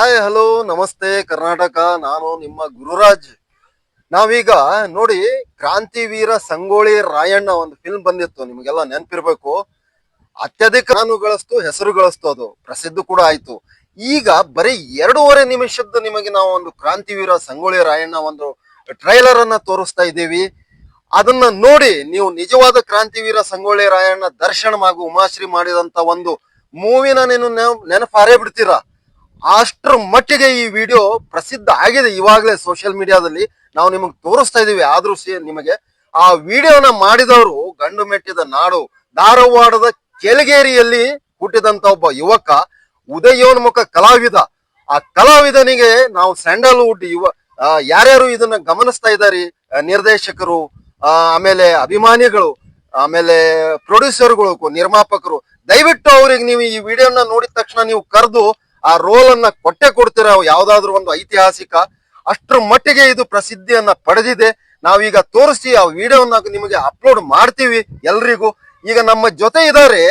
Hi hello ನಮಸ್ತೆ, ಕರ್ನಾಟಕ. ನಾನು ನಿಮ್ಮ ಗುರುರಾಜ್. ನಾವೀಗ ನೋಡಿ ಕ್ರಾಂತಿವೀರ ಸಂಗೋಳಿ ರಾಯಣ್ಣ ಒಂದು ಫಿಲ್ಮ್ ಬಂದಿತ್ತು. ನಿಮಗೆಲ್ಲ ನೆನಪಿರ್ಬೇಕು. ಅತ್ಯಧಿಕ ನಾನು ಗಳಿಸ್ತು ಹೆಸರು ಗಳಿಸ್ತು ಅದು. ಪ್ರಸಿದ್ಧ ಕೂಡ ಆಯ್ತು. ಈಗ ಬರೀ ಎರಡೂವರೆ ನಿಮಿಷದ್ದು ನಿಮಗೆ ನಾವು ಒಂದು ಕ್ರಾಂತಿವೀರ ಸಂಗೋಳಿ ರಾಯಣ್ಣ ಒಂದು ಟ್ರೈಲರ್ ಅನ್ನ ತೋರಿಸ್ತಾ ಇದ್ದೀವಿ. ಅದನ್ನ ನೋಡಿ ನೀವು ನಿಜವಾದ ಕ್ರಾಂತಿವೀರ ಸಂಗೊಳ್ಳಿ ರಾಯಣ್ಣ ದರ್ಶನ ಹಾಗೂ ಉಮಾಶ್ರೀ ಮಾಡಿದಂತ ಒಂದು ಮೂವಿನ ನೀನು ನೆನಪು ನೆನಪಾರೇ ಬಿಡ್ತೀರಾ? ಅಷ್ಟ್ರ ಮಟ್ಟಿಗೆ ಈ ವಿಡಿಯೋ ಪ್ರಸಿದ್ಧ ಆಗಿದೆ. ಇವಾಗಲೇ ಸೋಷಿಯಲ್ ಮೀಡಿಯಾದಲ್ಲಿ ನಾವು ನಿಮಗೆ ತೋರಿಸ್ತಾ ಇದೀವಿ. ಆದ್ರೂ ನಿಮಗೆ ಆ ವಿಡಿಯೋನ ಮಾಡಿದವರು ಗಂಡು ಮೆಟ್ಟಿದ ನಾಡು ಧಾರವಾಡದ ಕೆಳಗೇರಿಯಲ್ಲಿ ಹುಟ್ಟಿದಂತ ಒಬ್ಬ ಯುವಕ, ಉದಯೋನ್ಮುಖ ಕಲಾವಿದ. ಆ ಕಲಾವಿದನಿಗೆ ನಾವು ಸ್ಯಾಂಡಲ್ವುಡ್ ಯುವ ಯಾರ್ಯಾರು ಇದನ್ನ ಗಮನಿಸ್ತಾ ಇದ್ದಾರೆ ನಿರ್ದೇಶಕರು ಆಮೇಲೆ ಅಭಿಮಾನಿಗಳು, ಆಮೇಲೆ ಪ್ರೊಡ್ಯೂಸರ್ಗಳು ನಿರ್ಮಾಪಕರು, ದಯವಿಟ್ಟು ಅವ್ರಿಗೆ ನೀವು ಈ ವಿಡಿಯೋನ ನೋಡಿದ ತಕ್ಷಣ ನೀವು ಕರೆದು ಆ ರೋಲ್ ಅನ್ನ ಕೊಟ್ಟೆ ಕೊಡ್ತೀರಾ ಯಾವ್ದಾದ್ರು ಒಂದು ಐತಿಹಾಸಿಕ? ಅಷ್ಟರ ಮಟ್ಟಿಗೆ ಇದು ಪ್ರಸಿದ್ಧಿಯನ್ನ ಪಡೆದಿದೆ. ನಾವೀಗ ತೋರಿಸಿ ಆ ವಿಡಿಯೋನ ನಿಮಗೆ ಅಪ್ಲೋಡ್ ಮಾಡ್ತೀವಿ ಎಲ್ರಿಗೂ. ಈಗ ನಮ್ಮ ಜೊತೆ ಇದ್ದಾರೆ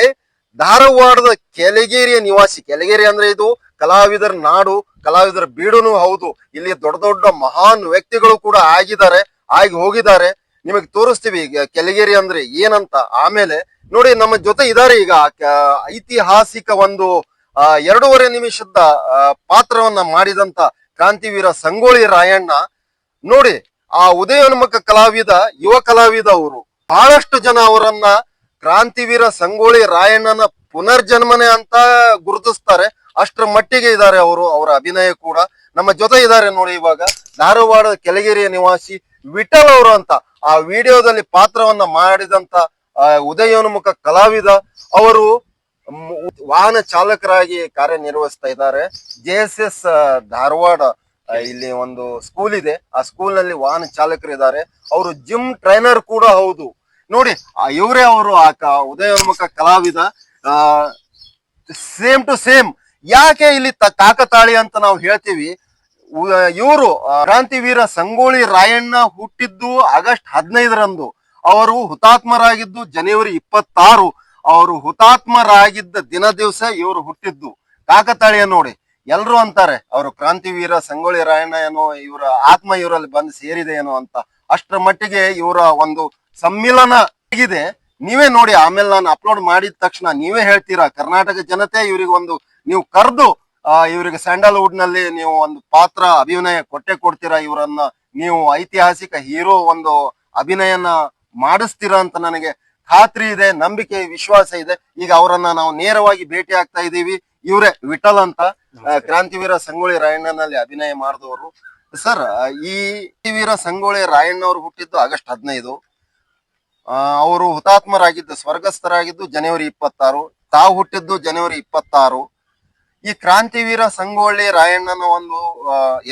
ಧಾರವಾಡದ ಕೆಳಗೇರಿಯ ನಿವಾಸಿ. ಕೆಳಗೇರಿ ಅಂದ್ರೆ ಇದು ಕಲಾವಿದರ ನಾಡು, ಕಲಾವಿದರ ಬೀಡುನು ಹೌದು. ಇಲ್ಲಿ ದೊಡ್ಡ ದೊಡ್ಡ ಮಹಾನ್ ವ್ಯಕ್ತಿಗಳು ಕೂಡ ಆಗಿದ್ದಾರೆ, ಆಗಿ ಹೋಗಿದ್ದಾರೆ. ನಿಮಗೆ ತೋರಿಸ್ತೀವಿ, ಈಗ ಅಂದ್ರೆ ಏನಂತ. ಆಮೇಲೆ ನೋಡಿ, ನಮ್ಮ ಜೊತೆ ಇದ್ದಾರೆ ಈಗ ಐತಿಹಾಸಿಕ ಒಂದು ಆ, ಎರಡೂವರೆ ನಿಮಿಷದ ಪಾತ್ರವನ್ನ ಮಾಡಿದಂತ ಕ್ರಾಂತಿವೀರ ಸಂಗೋಳಿ ರಾಯಣ್ಣ ನೋಡಿ ಆ ಉದಯೋನ್ಮುಖ ಕಲಾವಿದ ಯುವ ಕಲಾವಿದ ಅವರು. ಬಹಳಷ್ಟು ಜನ ಅವರನ್ನ ಕ್ರಾಂತಿವೀರ ಸಂಗೋಳಿ ರಾಯಣ್ಣನ ಪುನರ್ಜನ್ಮನೆ ಅಂತ ಗುರುತಿಸ್ತಾರೆ. ಅಷ್ಟರ ಮಟ್ಟಿಗೆ ಇದ್ದಾರೆ ಅವರು ಅವರ ಅಭಿನಯ ಕೂಡ. ನಮ್ಮ ಜೊತೆ ಇದ್ದಾರೆ ನೋಡಿ ಇವಾಗ ಧಾರವಾಡದ ಕೆಳಗೇರಿಯ ನಿವಾಸಿ ವಿಠಲ್ ಅವರು ಅಂತ. ಆ ವಿಡಿಯೋದಲ್ಲಿ ಪಾತ್ರವನ್ನ ಮಾಡಿದಂತ ಉದಯೋನ್ಮುಖ ಕಲಾವಿದ ಅವರು ವಾಹನ ಚಾಲಕರಾಗಿ ಕಾರ್ಯನಿರ್ವಹಿಸ್ತಾ ಇದ್ದಾರೆ. ಜೆ ಎಸ್ ಎಸ್ ಧಾರವಾಡ ಇಲ್ಲಿ ಒಂದು ಸ್ಕೂಲ್ ಇದೆ. ಆ ಸ್ಕೂಲ್ನಲ್ಲಿ ವಾಹನ ಚಾಲಕರು ಇದ್ದಾರೆ ಅವರು ಜಿಮ್ ಟ್ರೈನರ್ ಕೂಡ ಹೌದು. ನೋಡಿ ಇವರೇ ಅವರು ಆ ಉದಯೋನ್ಮುಖ ಕಲಾವಿದ. ಸೇಮ್ ಟು ಸೇಮ್ ಯಾಕೆ ಇಲ್ಲಿ ಕಾಕತಾಳಿ ಅಂತ ನಾವು ಹೇಳ್ತೀವಿ? ಇವರು ಕ್ರಾಂತಿವೀರ ಸಂಗೋಳಿ ರಾಯಣ್ಣ ಹುಟ್ಟಿದ್ದು ಆಗಸ್ಟ್ ಹದಿನೈದರಂದು. ಅವರು ಹುತಾತ್ಮರಾಗಿದ್ದು ಜನವರಿ ಇಪ್ಪತ್ತಾರು. ಅವರು ಹುತಾತ್ಮರಾಗಿದ್ದ ದಿನ ದಿವಸ ಇವರು ಹುಟ್ಟಿದ್ದು. ಕಾಕತಾಳಿಯ ನೋಡಿ, ಎಲ್ರು ಅಂತಾರೆ, ಅವರು ಕ್ರಾಂತಿವೀರ, ಸಂಗೊಳ್ಳಿ ರಾಯಣ್ಣ ಏನೋ ಇವರ ಆತ್ಮ ಇವರಲ್ಲಿ ಬಂದು ಸೇರಿದೆ ಏನೋ ಅಂತ. ಅಷ್ಟರ ಮಟ್ಟಿಗೆ ಇವರ ಒಂದು ಸಮ್ಮಿಲನ ಆಗಿದೆ. ನೀವೇ ನೋಡಿ, ಆಮೇಲೆ ನಾನು ಅಪ್ಲೋಡ್ ಮಾಡಿದ ತಕ್ಷಣ ನೀವೇ ಹೇಳ್ತೀರಾ, ಕರ್ನಾಟಕ ಜನತೆ ಇವರಿಗೆ ಒಂದು, ನೀವು ಕರೆದು ಇವರಿಗೆ ಸ್ಯಾಂಡಲ್ವುಡ್ನಲ್ಲಿ ನೀವು ಒಂದು ಪಾತ್ರ, ಅಭಿನಯ ಕೊಟ್ಟೆ ಕೊಡ್ತೀರಾ, ಇವರನ್ನ ನೀವು ಐತಿಹಾಸಿಕ ಹೀರೋ ಒಂದು ಅಭಿನಯನ ಮಾಡಿಸ್ತೀರಾ ಅಂತ ನನಗೆ ಖಾತ್ರಿ ಇದೆ ನಂಬಿಕೆ ವಿಶ್ವಾಸ ಇದೆ. ಈಗ ಅವರನ್ನ ನಾವು ನೇರವಾಗಿ ಭೇಟಿ ಆಗ್ತಾ ಇದೀವಿ ಇವರೇ ವಿಠಲ್ ಅಂತ ಕ್ರಾಂತಿವೀರ ಸಂಗೊಳ್ಳಿ ರಾಯಣ್ಣನಲ್ಲಿ ಅಭಿನಯ ಮಾಡಿದವರು. ಸರ್ ಈ ವೀರ ಸಂಗೊಳ್ಳಿ ರಾಯಣ್ಣ ಅವರು ಹುಟ್ಟಿದ್ದು ಆಗಸ್ಟ್ ಹದಿನೈದು. ಅವರು ಹುತಾತ್ಮರಾಗಿದ್ದು ಸ್ವರ್ಗಸ್ಥರಾಗಿದ್ದು ಜನವರಿ ಇಪ್ಪತ್ತಾರು. ತಾವು ಹುಟ್ಟಿದ್ದು ಜನವರಿ ಇಪ್ಪತ್ತಾರು. ಈ ಕ್ರಾಂತಿವೀರ ಸಂಗೊಳ್ಳಿ ರಾಯಣ್ಣನ ಒಂದು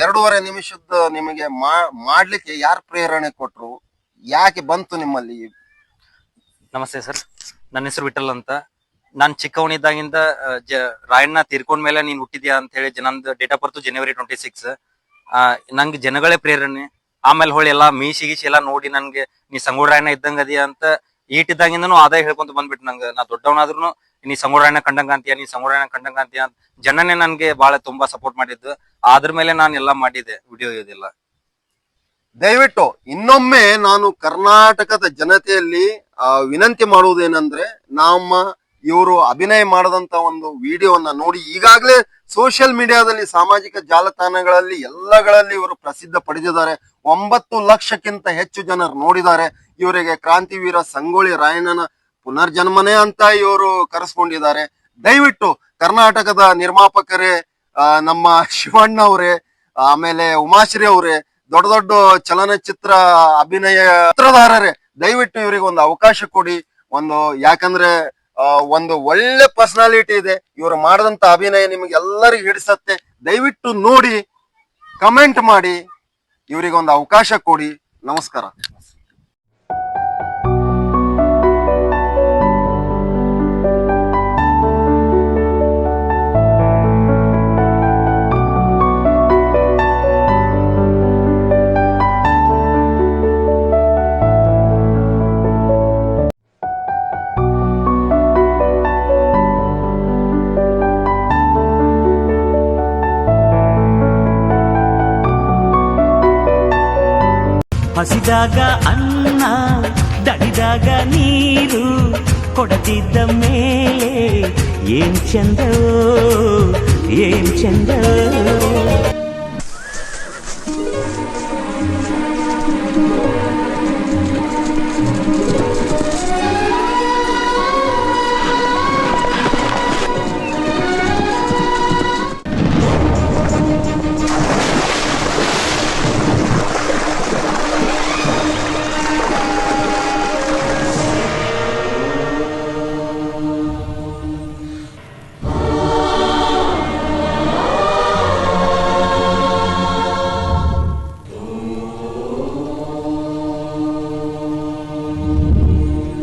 ಎರಡೂವರೆ ನಿಮಿಷದ ನಿಮಗೆ ಮಾಡ್ಲಿಕ್ಕೆ ಯಾರು ಪ್ರೇರಣೆ ಕೊಟ್ರು? ಯಾಕೆ ಬಂತು ನಿಮ್ಮಲ್ಲಿ? ನಮಸ್ತೆ ಸರ್. ನನ್ನ ಹೆಸರು ವಿಠಲ್ ಅಂತ. ನಾನ್ ಚಿಕ್ಕವನಿದ್ದಾಗಿಂದ ಜ, ರಾಯಣ್ಣ ತೀರ್ಕೊಂಡ ಮೇಲೆ ನೀನ್ ಹುಟ್ಟಿದ್ಯಾ ಅಂತ ಹೇಳಿ ಜನಂದ ನಂದು date of birth January twenty six ನಂಗೆ ಜನಗಳೇ ಪ್ರೇರಣೆ. ಆಮೇಲೆ ಹೋಳಿ ಎಲ್ಲಾ ಮೀಸಿ ಗೀಸಿ ಎಲ್ಲಾ ನೋಡಿ ನನ್ಗೆ, ನೀ ಸಂಗೊಳ್ಳಿ ರಾಯಣ್ಣ ಇದ್ದಂಗ ಅದೀಯ ಅಂತ ಈಟಿದ್ದಾಗಿಂದನು ಆದಾಯ ಹೇಳ್ಕೊಂತ ಬಂದ್ಬಿಟ್ಟು ನಂಗೆ. ನಾ ದೊಡ್ಡವನಾದ್ರೂ ನೀ ಸಂಗೊಳ್ಳಿ ರಾಯಣ್ಣ ಕಂಡಂಗ ಅಂತೀಯ, ನೀ ಸಂಗೊಳ್ಳಿ ರಾಯಣ್ಣ ಕಂಡಂಗ ಅಂತೀಯ ಅಂತ ಜನನೇ ನನ್ಗೆ ಬಹಳ ತುಂಬಾ ಸಪೋರ್ಟ್ ಮಾಡಿದ್ದು. ಅದ್ರ ಮೇಲೆ ನಾನು ಎಲ್ಲಾ ಮಾಡಿದ್ದೆ ವಿಡಿಯೋ ಇದೆಲ್ಲ. ದಯವಿಟ್ಟು ಇನ್ನೊಮ್ಮೆ ನಾನು ಕರ್ನಾಟಕದ ಜನತೆಯಲ್ಲಿ ವಿನಂತಿ ಮಾಡುವುದೇನೆಂದ್ರೆ ನಮ್ಮ ಇವರು ಅಭಿನಯ ಮಾಡದಂತ ಒಂದು ವಿಡಿಯೋವನ್ನ ನೋಡಿ ಈಗಾಗಲೇ ಸೋಷಿಯಲ್ ಮೀಡಿಯಾದಲ್ಲಿ ಸಾಮಾಜಿಕ ಜಾಲತಾಣಗಳಲ್ಲಿ ಎಲ್ಲಗಳಲ್ಲಿ ಇವರು ಪ್ರಸಿದ್ಧ ಪಡೆದಿದ್ದಾರೆ. ಒಂಬತ್ತು ಲಕ್ಷಕ್ಕಿಂತ ಹೆಚ್ಚು ಜನರು ನೋಡಿದ್ದಾರೆ. ಇವರಿಗೆ ಕ್ರಾಂತಿವೀರ ಸಂಗೊಳ್ಳಿ ರಾಯಣ್ಣನ ಪುನರ್ಜನ್ಮನೇ ಅಂತ ಇವರು ಕರೆಸ್ಕೊಂಡಿದ್ದಾರೆ. ದಯವಿಟ್ಟು ಕರ್ನಾಟಕದ ನಿರ್ಮಾಪಕರೇ ನಮ್ಮ ಶಿವಣ್ಣ ಅವರೇ ಆಮೇಲೆ ಉಮಾಶ್ರೀ ಅವರೇ ದೊಡ್ಡ ದೊಡ್ಡ ಚಲನಚಿತ್ರ ಅಭಿನಯ ಚಿತ್ರಧಾರರೇ ದಯವಿಟ್ಟು ಇವರಿಗೆ ಒಂದು ಅವಕಾಶ ಕೊಡಿ. ಒಂದು, ಯಾಕಂದ್ರೆ ಒಂದು ಒಳ್ಳೆ ಪರ್ಸನಾಲಿಟಿ ಇದೆ. ಇವರು ಮಾಡಿದಂತ ಅಭಿನಯ ನಿಮಗೆ ಎಲ್ಲರಿಗೂ ಹಿಡಿಸತ್ತೆ. ದಯವಿಟ್ಟು ನೋಡಿ ಕಮೆಂಟ್ ಮಾಡಿ, ಇವರಿಗೆ ಒಂದು ಅವಕಾಶ ಕೊಡಿ. ನಮಸ್ಕಾರ. ಹಸಿದಾಗ ಅನ್ನ ದಣಿದಾಗ ನೀರು ಕೊಡತಿದ್ದ ಮೇಲೆ ಏನ್ ಚಂದವೋ ಏನ್ ಚಂದವೋ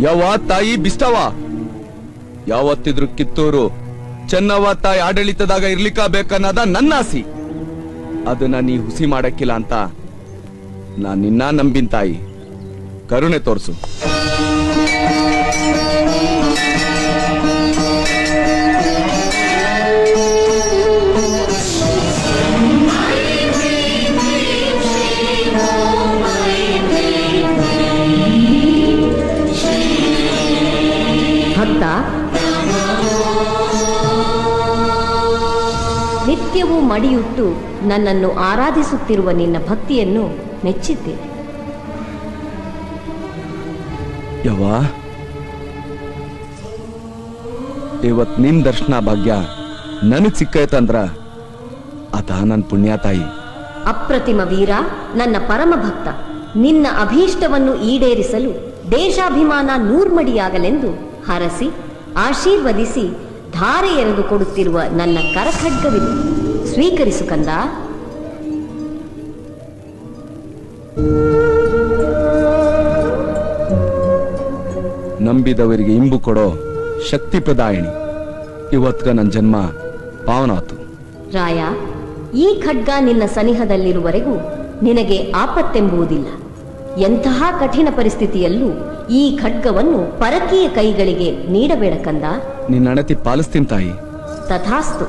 ಯಾವ ತಾಯಿ ಬಿಸ್ತವ ಯಾವತ್ತಿದ್ರು ಕಿತ್ತೂರು ಚೆನ್ನವ ತಾಯಿ ಆಡಳಿತದಾಗ ಇರ್ಲಿಕ್ಕ ಬೇಕನ್ನದ ನನ್ನ ಆಸಿ ಅದನ್ನ ನೀ ಹುಸಿ ಮಾಡಕ್ಕಿಲ್ಲ ಅಂತ ನಾ ನಿನ್ನ ನಂಬಿನ ತಾಯಿ. ಕರುಣೆ ತೋರ್ಸು. ನಿತ್ಯವೂ ಮಡಿಯುಟ್ಟು ನನ್ನನ್ನು ಆರಾಧಿಸುತ್ತಿರುವ ನಿನ್ನ ಭಕ್ತಿಯನ್ನು ಮೆಚ್ಚಿದ್ದೆ ಯವಾ ಇವತ್ ನಿನ್ ದರ್ಶನ ಭಾಗ್ಯ ನನಗ್ ಸಿಕ್ಕೈತಂದ್ರ ಆತ ನನ್ ಪುಣ್ಯ ತಾಯಿ. ಅಪ್ರತಿಮ ವೀರ ನನ್ನ ಪರಮ ಭಕ್ತ ನಿನ್ನ ಅಭೀಷ್ಟವನ್ನು ಈಡೇರಿಸಲು ದೇಶಾಭಿಮಾನ ನೂರ್ಮಡಿಯಾಗಲೆಂದು ಹರಸಿ ಆಶೀರ್ವದಿಸಿ ಧಾರೆ ಎರೆದು ಕೊಡುತ್ತಿರುವ ನನ್ನ ಕರಖಡ್ಗವಿದು. ಸ್ವೀಕರಿಸು ಕಂದ. ನಂಬಿದವರಿಗೆ ಇಂಬು ಕೊಡೋ ಶಕ್ತಿ ಪ್ರದಾಯಿಣಿ. ಇವತ್ಗ ನನ್ನ ಜನ್ಮ ಪಾವನಾತು. ರಾಯ ಈ ಖಡ್ಗ ನಿನ್ನ ಸನಿಹದಲ್ಲಿರುವವರೆಗೂ ನಿನಗೆ ಆಪತ್ತೆಂಬುವುದಿಲ್ಲ. ಎಂತಹ ಕಠಿಣ ಪರಿಸ್ಥಿತಿಯಲ್ಲೂ ಈ ಖಡ್ಗವನ್ನು ಪರಕೀಯ ಕೈಗಳಿಗೆ ನೀಡಬೇಡ ಕಂದ. ನಿನ್ನ ಅಣತಿ ಪಾಲಿಸ್ತೀನಿ ತಾಯಿ. ತಥಾಸ್ತು.